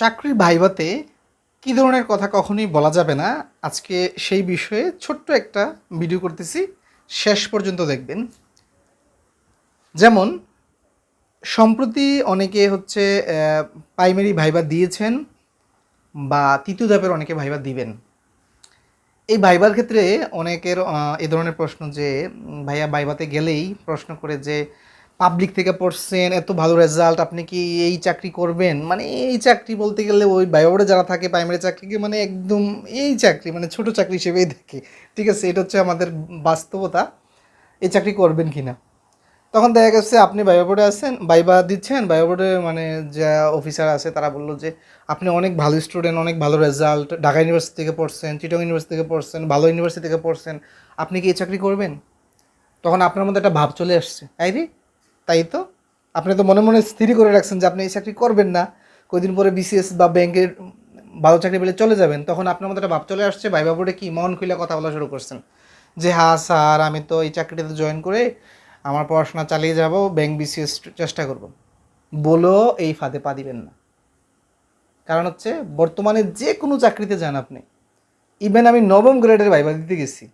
চাকরির ভাইভাতে কী ধরনের কথা কখনোই বলা যাবে না। আজকে সেই বিষয়ে ছোট্ট একটা ভিডিও করতেছি। শেষ পর্যন্ত দেখবেন। যেমন, সম্প্রতি অনেকে হচ্ছে প্রাইমারি ভাইবা দিয়েছেন বা তৃতীয় ধাপের অনেকে ভাইবা দিবেন। এই ভাইবার ক্ষেত্রে অনেকের এ ধরনের প্রশ্ন যে ভাইয়া ভাইবাতে গেলেই প্রশ্ন করে যে পাবলিক থেকে পড়ছেন, এত ভালো রেজাল্ট আপনি কি এই চাকরি করবেন? মানে এই চাকরি বলতে গেলে ওই বায়োবোর্ডে যারা থাকে প্রাইমারি চাকরিকে মানে একদম এই চাকরি মানে ছোট চাকরি হিসেবেই দেখে। ঠিক আছে, এটা হচ্ছে আমাদের বাস্তবতা, এই চাকরি করবেন কি না তখন দেখা গেছে আপনি বায়োবোর্ডে আছেন, বাইবা দিচ্ছেন বায়োবোর্ডে মানে যা অফিসার আছে, তারা বলল যে, আপনি অনেক ভালো স্টুডেন্ট অনেক ভালো রেজাল্ট ঢাকা ইউনিভার্সিটি থেকে পড়ছেন চিটং ইউনিভার্সিটি থেকে পড়ছেন, ভালো ইউনিভার্সিটি থেকে পড়ছেন, আপনি কি এই চাকরি করবেন? তখন আপনার মধ্যে একটা ভাব চলে আসছে, তাই তাই তো? আপনি তো মনে মনে স্থির করে রাখছেন যে আপনি এই চাকরি করবেন না। কদিন পরে বিসিএস বা ব্যাংকের ভালো চাকরি পেলে চলে যাবেন। তখন আপনার মধ্যে একটা ভাব চলে আসছে, ভাইবা বোর্ডে কি মন খুলে কথা বলা শুরু করছেন। যে হ্যাঁ স্যার, আমি তো এই চাকরিতে জয়েন করে আমার পড়াশোনা চালিয়ে যাব ব্যাংক বিসিএস চেষ্টা করব। বলো এই ফাঁদে পা দিবেন না। কারণ হচ্ছে, বর্তমানে যে কোনো চাকরিতে যান আপনি। ইভেন আমি নবম গ্রেডের ভাইবা দিতে গেছি।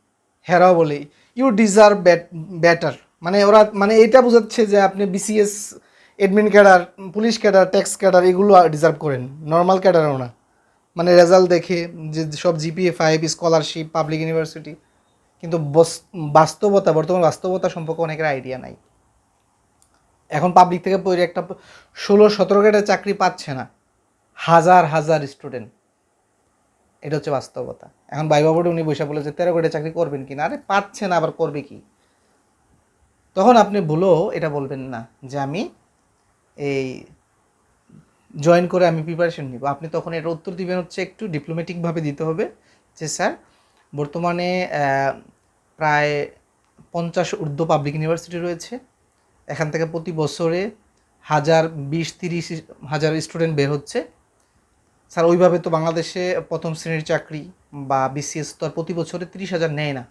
হেরাও বলেই ইউ ডিজার্ভ ব্যাট বেটার মানে ওরা মানে এটা বোঝাচ্ছে যে আপনি BCS admin cadre police cadre tax cadre এগুলো ডিজার্ভ করেন। নর্মাল ক্যাডারও না। মানে রেজাল্ট দেখে যে সব GPA five scholarship public university কিন্তু বস- বাস্তবতা, বর্তমান বাস্তবতা সম্পর্কে অনেকের আইডিয়া নাই। এখন পাবলিক থেকে পড়ে একটা ষোলো, সতেরো গ্রেডের চাকরি পাচ্ছে না। হাজার হাজার স্টুডেন্ট এটা হচ্ছে বাস্তবতা। এখন ভাইবা বোর্ডে উনি বসে বলে যে তেরো গ্রেডের চাকরি করবেন কি না আরে পাচ্ছে না, আবার করবে কি? তখন আপনি ভুলেও এটা বলবেন না যে আমি এই জয়েন করে আমি প্রিপারেশন নিব। আপনি তখন এটা উত্তর দিবেন হচ্ছে একটু ডিপ্লোম্যাটিকভাবে দিতে হবে যে, স্যার, বর্তমানে প্রায় পঞ্চাশ ঊর্ধ্ব পাবলিক ইউনিভার্সিটি রয়েছে। এখান থেকে প্রতি বছরে হাজার বিশ, তিরিশ হাজার স্টুডেন্ট বের হচ্ছে। স্যার, ওইভাবে তো বাংলাদেশে প্রথম শ্রেণির চাকরি বা বিসিএস আর প্রতি বছরে তিরিশ হাজার নেয় না।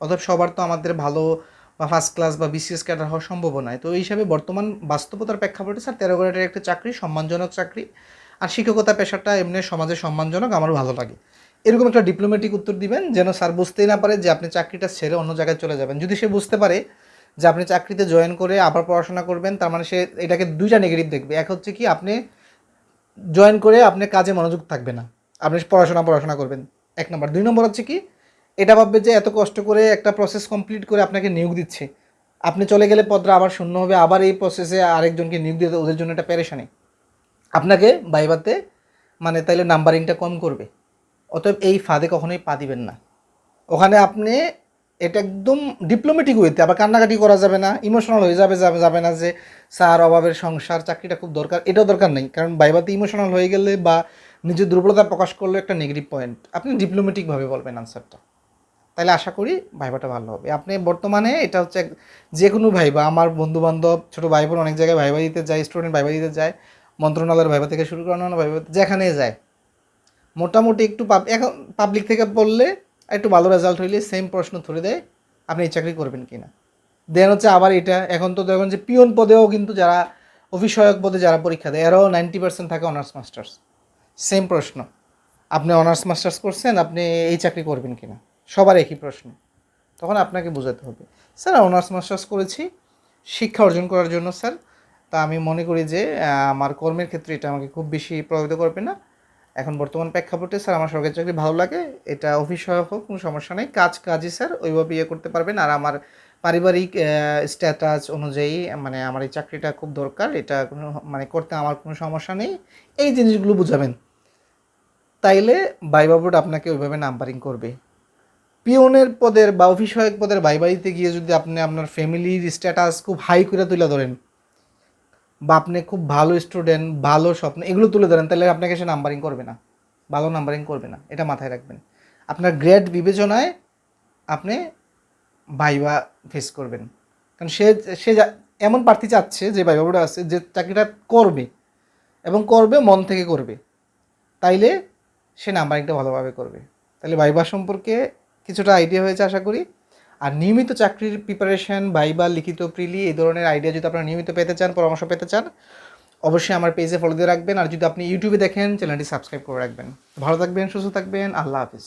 অতএব সবার তো আমাদের ভালো বা ফার্স্ট ক্লাস বা বিসিএস ক্যাডার হওয়া সম্ভব নয় তো এই হিসাবে বর্তমান বাস্তবতার প্রেক্ষাপটে স্যার তেরো গ্রেডের একটা চাকরি, সম্মানজনক চাকরি আর শিক্ষকতা পেশাটা এমনি সমাজে সম্মানজনক, আমারও ভালো লাগে। এরকম একটা ডিপ্লোম্যাটিক উত্তর দিবেন যেন স্যার বুঝতেই না পারে যে আপনি চাকরিটা ছেড়ে অন্য জায়গায় চলে যাবেন। যদি সে বুঝতে পারে যে আপনি চাকরিতে জয়েন করে আবার পড়াশোনা করবেন, তার মানে সে এটাকে দুইটা নেগেটিভ দেখবে। এক হচ্ছে কি, আপনি জয়েন করে আপনি কাজে মনোযোগ থাকবে না। আপনি পড়াশোনা পড়াশোনা করবেন। এক নম্বর। দুই নম্বর হচ্ছে কি এটা ভাববে যে এত কষ্ট করে একটা প্রসেস কমপ্লিট করে আপনাকে নিয়োগ দিচ্ছে। আপনি চলে গেলে পদরা আবার শূন্য হবে, আবার এই প্রসেসে আরেকজনকে নিয়োগ দিতে ওদের জন্য একটা পেরেশানি। আপনাকে বাইবাতে মানে তাইলে নাম্বারিংটা কম করবে। অতএব এই ফাঁদে কখনোই পা দিবেন না। ওখানে আপনি এটা একদম ডিপ্লোমেটিক ওয়েতে আবার কান্নাকাটি করা যাবে না ইমোশনাল হয়ে যাবে যাবে যাবে না যে, স্যার, অভাবের সংসার, চাকরিটা খুব দরকার। এটাও দরকার নেই, কারণ বাইবাতে ইমোশনাল হয়ে গেলে বা নিজের দুর্বলতা প্রকাশ করলে একটা নেগেটিভ পয়েন্ট আপনি ডিপ্লোমেটিকভাবে বলবেন আনসারটা তাহলে আশা করি ভাইবাটা ভালো হবে। আপনি বর্তমানে এটা হচ্ছে যে কোনো ভাইবা, আমার বন্ধু বান্ধব ছোটো ভাই বোন অনেক জায়গায় ভাইবা দিতে যায় স্টুডেন্ট ভাইবা দিতে যায়, মন্ত্রণালয়ের ভাইবা থেকে শুরু করানো ভাইবা যেখানে যায়। মোটামুটি একটু এখন পাবলিক থেকে পড়লে একটু ভালো রেজাল্ট হইলে সেম প্রশ্ন ধরে দেয়, আপনি এই চাকরি করবেন কি না দেন হচ্ছে আবার এটা, এখন তো দেখুন যে পিয়ন পদেও কিন্তু যারা সহায়ক পদে যারা পরীক্ষা দেয়, এরাও নাইনটি পার্সেন্ট থাকে অনার্স মাস্টার্স সেম প্রশ্ন। আপনি অনার্স মাস্টার্স করছেন, আপনি এই চাকরি করবেন কি না সবার একই প্রশ্ন। তখন আপনাকে বোঝাতে হবে। স্যার অনার্স মাস্টার্স করেছি, শিক্ষা অর্জন করার জন্য, স্যার। তা আমি মনে করি যে আমার কর্মের ক্ষেত্রে এটা আমাকে খুব বেশি প্রভাবিত করবে না। এখন বর্তমান প্রেক্ষাপটে, স্যার, আমার সরকারি চাকরি ভালো লাগে। এটা অফিস সহায়ক হোক, কোনো সমস্যা নেই। কাজ কাজই, স্যার, ওইভাবে ইয়ে করতে পারবেন। আর আমার পারিবারিক স্ট্যাটাস অনুযায়ী মানে আমার এই চাকরিটা খুব দরকার। এটা কোনো মানে করতে আমার কোনো সমস্যা নেই। এই জিনিসগুলো বুঝাবেন। তাইলে বাইবা বোর্ড আপনাকে ওইভাবে নাম্বারিং করবে। পিওনের পদের বা অফিস সহায়ক পদের বাইবাড়িতে গিয়ে যদি আপনি আপনার ফ্যামিলির স্ট্যাটাস খুব হাই করে তুলে ধরেন, বা আপনি খুব ভালো স্টুডেন্ট ভালো স্বপ্ন, এগুলো তুলে ধরেন, তাহলে আপনাকে সে নাম্বারিং করবে না। ভালো নাম্বারিং করবে না, এটা মাথায় রাখবেন। আপনার গ্রেড বিবেচনায় আপনি ভাইবা ফেস করবেন। কারণ সে সে এমন প্রার্থী চাচ্ছে যে ভাইবা বোর্ডে আছে, যে চাকরিটা করবে এবং করবে, মন থেকে করবে। তাইলে সে নাম্বারিংটা ভালোভাবে করবে। তাহলে ভাইবা সম্পর্কে কিছুটা আইডিয়া হয়েছে আশা করি। আর নিয়মিত চাকরির প্রিপারেশন ভাইবা লিখিত প্রিলি, এই ধরনের আইডিয়া যদি আপনারা নিয়মিত পেতে চান, পরামর্শ পেতে চান, অবশ্যই আমার পেজে ফলো দিয়ে রাখবেন। আর যদি আপনি ইউটিউবে দেখেন চ্যানেলটি সাবস্ক্রাইব করে রাখবেন। ভালো থাকবেন, সুস্থ থাকবেন, আল্লাহ হাফিজ।